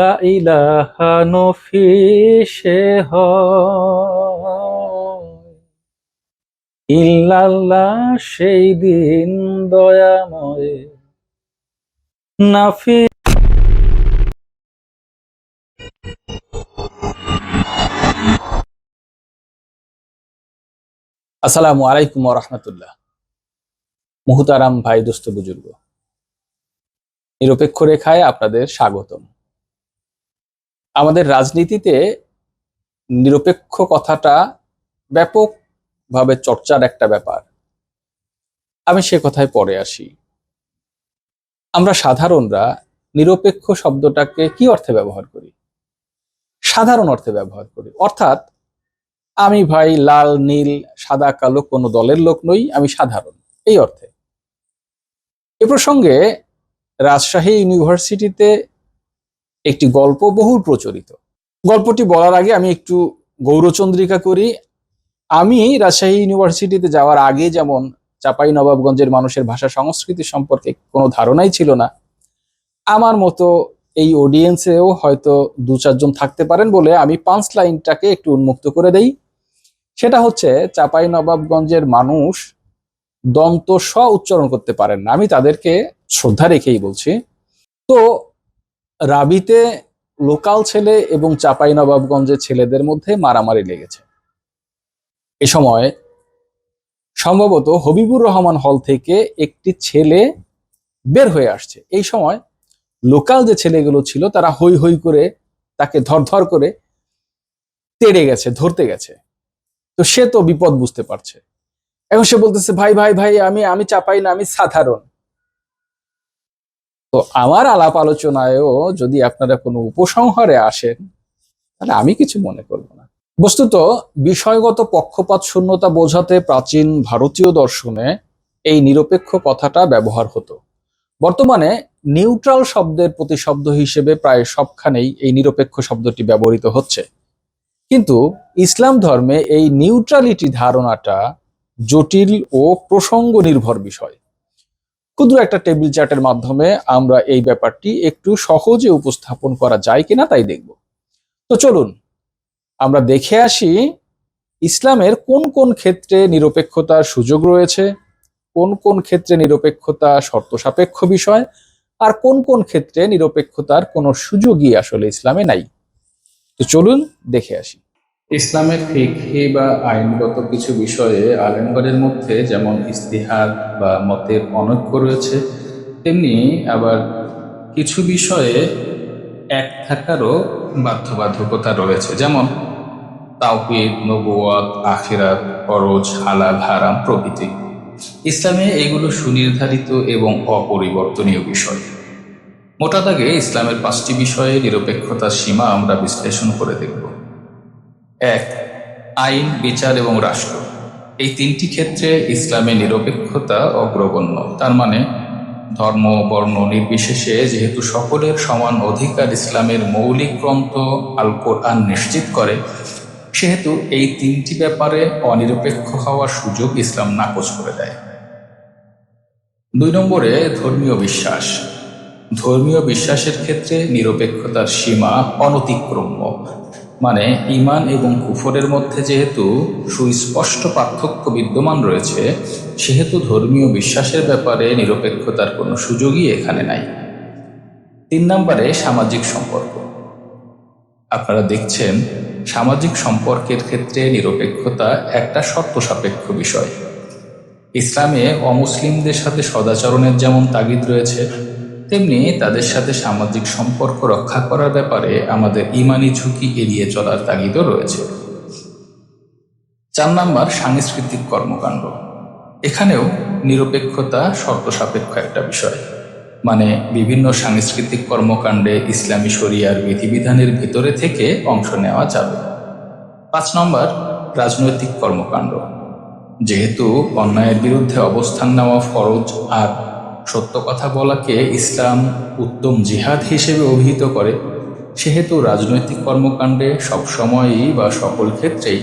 লা ইলাহা ইল্লাল্লাহ, সেই দিন দয়াময় নাফি আসসালামু আলাইকুম রহমতুল্লাহ। মুহতারাম ভাই, দোস্ত বুজুর্গ, নিরপেক্ষ রেখায় আপনাদের স্বাগতম। আমাদের রাজনীতিতে নিরপেক্ষ কথাটা ব্যাপকভাবে চর্চার একটা ব্যাপার। আমি সে কথায় পরে আসি। আমরা সাধারণরা নিরপেক্ষ শব্দটাকে কি অর্থে ব্যবহার করি? সাধারণ অর্থে ব্যবহার করি। অর্থাৎ, আমি ভাই লাল, নীল, সাদা, কালো কোনো দলের লোক নই, আমি সাধারণ। এই অর্থে। এ প্রসঙ্গে রাজশাহী ইউনিভার্সিটিতে একটি গল্প বহুল প্রচলিত। গল্পটি বলার আগে আমি একটু গৌরচন্দ্রিকা করি। আমি রাজশাহী ইউনিভার্সিটিতে যাওয়ার আগে যেমন চাপাই নবাবগঞ্জের মানুষের ভাষা সংস্কৃতি সম্পর্কে কোনো ধারণাই ছিল না। আমার মতো এই অডিয়েন্সেও হয়তো দু চারজন থাকতে পারেন বলে আমি পাঁচ লাইনটাকে একটু উন্মুক্ত করে দেই। সেটা হচ্ছে চাপাই নবাবগঞ্জের মানুষ দন্ত স উচ্চারণ করতে পারেন না। আমি তাদেরকে শ্রদ্ধা রেখেই বলছি। তো রাবিতে লোকাল ছেলে এবং চাপাই নবাবগঞ্জের ছেলেদের মধ্যে মারামারি লেগেছে। এ সময় সম্ভবত হবিবুর রহমান হল থেকে একটি ছেলে বের হয়ে আসছে। এই সময় লোকাল যে ছেলেগুলো ছিল, তারা হই হই করে তাকে ধর করে তেড়ে গেছে, ধরতে গেছে। তো সে তো বিপদ বুঝতে পারছে। এখন সে বলতেছে, ভাই ভাই ভাই, আমি আমি চাপাই না আমি সাধারণ। তো আমার আলাপ আলোচনায়ও যদি আপনারা কোনো উপসংহারে আসেন, তাহলে আমি কিছু মনে করব না। বস্তুত বিষয়গত পক্ষপাত শূন্যতা বোঝাতে প্রাচীন ভারতীয় দর্শনে এই নিরপেক্ষ কথাটা ব্যবহার হতো। বর্তমানে নিউট্রাল শব্দের প্রতিশব্দ হিসেবে প্রায় সবখানেই এই নিরপেক্ষ শব্দটি ব্যবহৃত হচ্ছে। কিন্তু ইসলাম ধর্মে এই নিউট্রালিটি ধারণাটা জটিল ও প্রসঙ্গ নির্ভর বিষয়। ক্ষুদ্র একটা টেবিল চার্টের মাধ্যমে আমরা এই ব্যাপারটি একটু সহজে উপস্থাপন করা যায় কিনা তাই দেখব। তো চলুন, আমরা দেখে আসি ইসলামের কোন কোন ক্ষেত্রে নিরপেক্ষতার সুযোগ রয়েছে, কোন কোন ক্ষেত্রে নিরপেক্ষতা শর্ত সাপেক্ষ বিষয়, আর কোন কোন ক্ষেত্রে নিরপেক্ষতার কোনো সুযোগই আসলে ইসলামে নাই। তো চলুন দেখে আসি। ইসলামের ফিকহি বা আইনগত কিছু বিষয়ে আলেমগণের মধ্যে যেমন ইস্তিহাদ বা মতের অনৈক্য রয়েছে, তেমনি আবার কিছু বিষয়ে এক থাকারও বাধ্যবাধকতা রয়েছে। যেমন তাওকিদ নবুয়াত আখিরাত, ফরজ, হালাল, হারাম প্রভৃতি। ইসলামে এগুলো সুনির্ধারিত এবং অপরিবর্তনীয় বিষয়। মোটা দাগে ইসলামের পাঁচটি বিষয়ে নিরপেক্ষতার সীমা আমরা বিশ্লেষণ করে দেখব। এক, আইন, বিচার এবং রাষ্ট্র। এই তিনটি ক্ষেত্রে ইসলামে নিরপেক্ষতা অগ্রগণ্য। তার মানে ধর্ম, বর্ণ নির্বিশেষে যেহেতু সকলের সমান অধিকার ইসলামের মৌলিক গ্রন্থ আল কোরআন নিশ্চিত করে, সেহেতু এই তিনটি ব্যাপারে অনিরপেক্ষ হওয়ার সুযোগ ইসলাম নাকচ করে দেয়। দুই নম্বরে, ধর্মীয় বিশ্বাস। ধর্মীয় বিশ্বাসের ক্ষেত্রে নিরপেক্ষতার সীমা অনতিক্রম্য। মানে ইমান এবং কুফরের মধ্যে যেহেতু সুস্পষ্ট পার্থক্য বিদ্যমান রয়েছে, সেহেতু ধর্মীয় বিশ্বাসের ব্যাপারে নিরপেক্ষতার কোনো সুযোগই এখানে নাই। তিন নম্বরে সামাজিক সম্পর্ক। আপনারা দেখছেন, সামাজিক সম্পর্কের ক্ষেত্রে নিরপেক্ষতা একটা শর্ত সাপেক্ষ বিষয়। ইসলামে অমুসলিমদের সাথে সদাচরণের যেমন তাগিদ রয়েছে তেমনি তাদের সাথে সামাজিক সম্পর্ক রক্ষা করার ব্যাপারে আমাদের ইমানি ঝুঁকি এড়িয়ে চলার তাগিদও রয়েছে। চার নাম্বার, সাংস্কৃতিক কর্মকাণ্ড। এখানেও নিরপেক্ষতা শর্ত সাপেক্ষ একটা বিষয়। মানে বিভিন্ন সাংস্কৃতিক কর্মকাণ্ডে ইসলামী শরিয়ার বিধিবিধানের ভিতরে থেকে অংশ নেওয়া যাবে। পাঁচ নম্বর, রাজনৈতিক কর্মকাণ্ড। যেহেতু অন্যায়ের বিরুদ্ধে অবস্থান নেওয়া ফরজ আর সত্য কথা বলাকে ইসলাম উত্তম জিহাদ হিসেবে অভিহিত করে, সেহেতু রাজনৈতিক কর্মকাণ্ডে সবসময়ই বা সকল ক্ষেত্রেই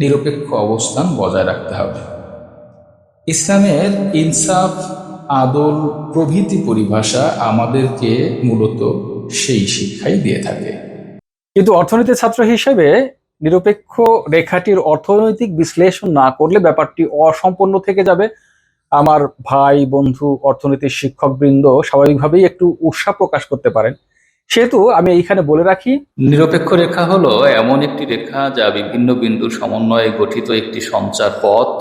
নিরপেক্ষ অবস্থান বজায় রাখতে হবে। ইসলামের ইনসাফ, আদল, প্রভৃতি পরিভাষা আমাদেরকে মূলত সেই শিক্ষাই দিয়ে থাকে। কিন্তু অর্থনীতির ছাত্র হিসেবে নিরপেক্ষ রেখাটির অর্থনৈতিক বিশ্লেষণ না করলে ব্যাপারটি অসম্পূর্ণ থেকে যাবে। আমার ভাই, বন্ধু, অর্থনীতির শিক্ষকবৃন্দ স্বাভাবিকভাবেই একটু উৎসাহ প্রকাশ করতে পারেন। সেহেতু আমি এইখানে বলে রাখি, নিরপেক্ষ রেখা হলো এমন একটি রেখা যা বিভিন্ন বিন্দুর সমন্বয়ে গঠিত একটি সঞ্চার পথ,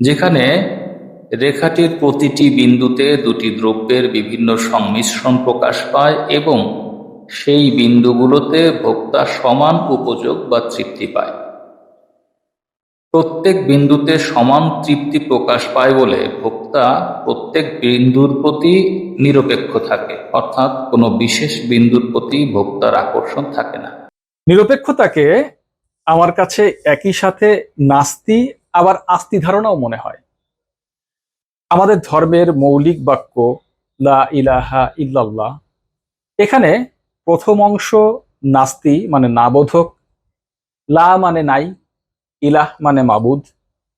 যেখানে রেখাটির প্রতিটি বিন্দুতে দুটি দ্রব্যের বিভিন্ন সংমিশ্রণ প্রকাশ পায় এবং সেই বিন্দুগুলোতে ভোক্তা সমান উপযোগ বা তৃপ্তি পায়। প্রত্যেক বিন্দুতে সমান তৃপ্তি প্রকাশ পায় বলে ভোক্তা প্রত্যেক বিন্দুর প্রতি নিরপেক্ষ থাকে। অর্থাৎ কোনো বিশেষ বিন্দুর প্রতি ভোক্তার আকর্ষণ থাকে না। নিরপেক্ষতাকে আমার কাছে একই সাথে নাস্তি, আবার আস্তি ধারণাও মনে হয়। আমাদের ধর্মের মৌলিক বাক্য, লা ইলাহা ইল্লাল্লাহ, এখানে প্রথম অংশ নাস্তি মানে নাবোধক, লা মানে নাই ইলাহ মানে মাবুদ।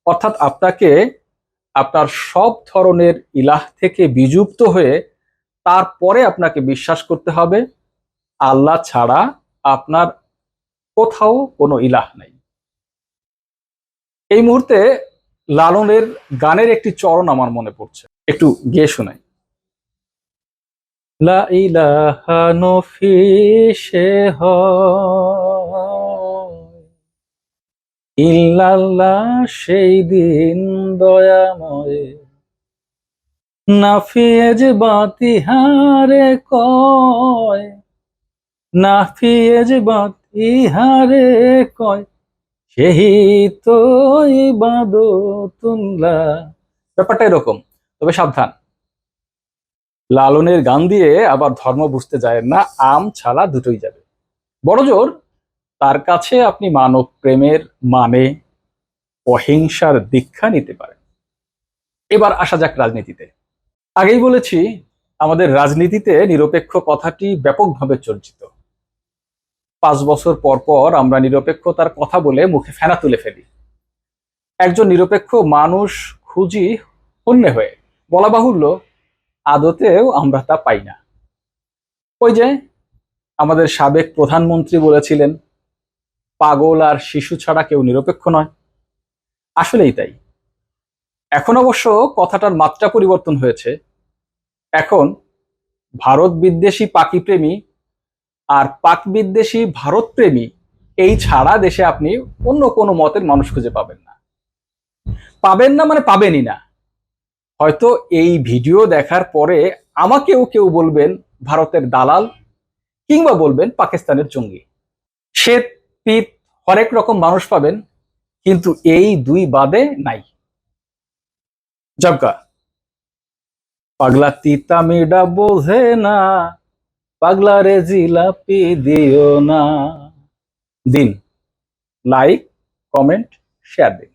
অর্থাৎ আপনাকে আপনার সব ধরনের ইলাহ থেকে বিযুক্ত হয়ে তারপরে আপনাকে বিশ্বাস করতে হবে, আল্লাহ ছাড়া আপনার কোথাও কোনো ইলাহ নাই। এই মুহূর্তে লালনের গানের একটি চরণ আমার মনে পড়ছে। একটু গিয়ে শোনাই। লা ইলাহা নফি সে ইল্লাল্লাহ, সেই দিন দয়াময়। নাফিয়েজ বাতি হারে কয়, নাফিয়েজ বাতি হারে কয়, সেই তো ইবাদতুল্লাহ। ব্যাপারটা এরকম, তবে সাবধান। লালনের গান দিয়ে আবার ধর্ম বুঝতে যায় না, আম ছালা দুটোই যাবে। বড় জোর তার কাছে আপনি মানব প্রেমের মানে অহিংসার দীক্ষা নিতে পারেন। এবার আসা যাক রাজনীতিতে। আগেই বলেছি, আমাদের রাজনীতিতে নিরপেক্ষ কথাটি ব্যাপকভাবে চর্চিত। পাঁচ বছর পর পর আমরা নিরপেক্ষতার কথা বলে মুখে ফেনা তুলে ফেলি। একজন নিরপেক্ষ মানুষ খুঁজি হন্যে হয়ে। বলা বাহুল্য, আদতেও আমরা তা পাই না। ওই যে, আমাদের সাবেক প্রধানমন্ত্রী বলেছিলেন পাগল আর শিশু ছাড়া কেউ নিরপেক্ষ নয়। আসলেই তাই। এখন অবশ্য কথাটার মাত্রা পরিবর্তন হয়েছে। এখন ভারত বিদ্বেষী পাকি প্রেমী আর পাক বিদ্বেষী ভারত প্রেমী এই ছাড়া দেশে আপনি অন্য কোনো মতের মানুষ খুঁজে পাবেন না। পাবেন না মানে পাবেনই না। হয়তো এই ভিডিও দেখার পরে আমাকেও কেউ বলবেন ভারতের দালাল কিংবা বলবেন পাকিস্তানের জঙ্গি। শ্বেত পিত হরেক রকম মানুষ পাবেন, কিন্তু এই দুই বাদে নাই। জবকা পাগলা তিতা মিডা বোঝে না, পাগলা রে জিলাপি দিও না। দিন, লাইক, কমেন্ট, শেয়ার দিন।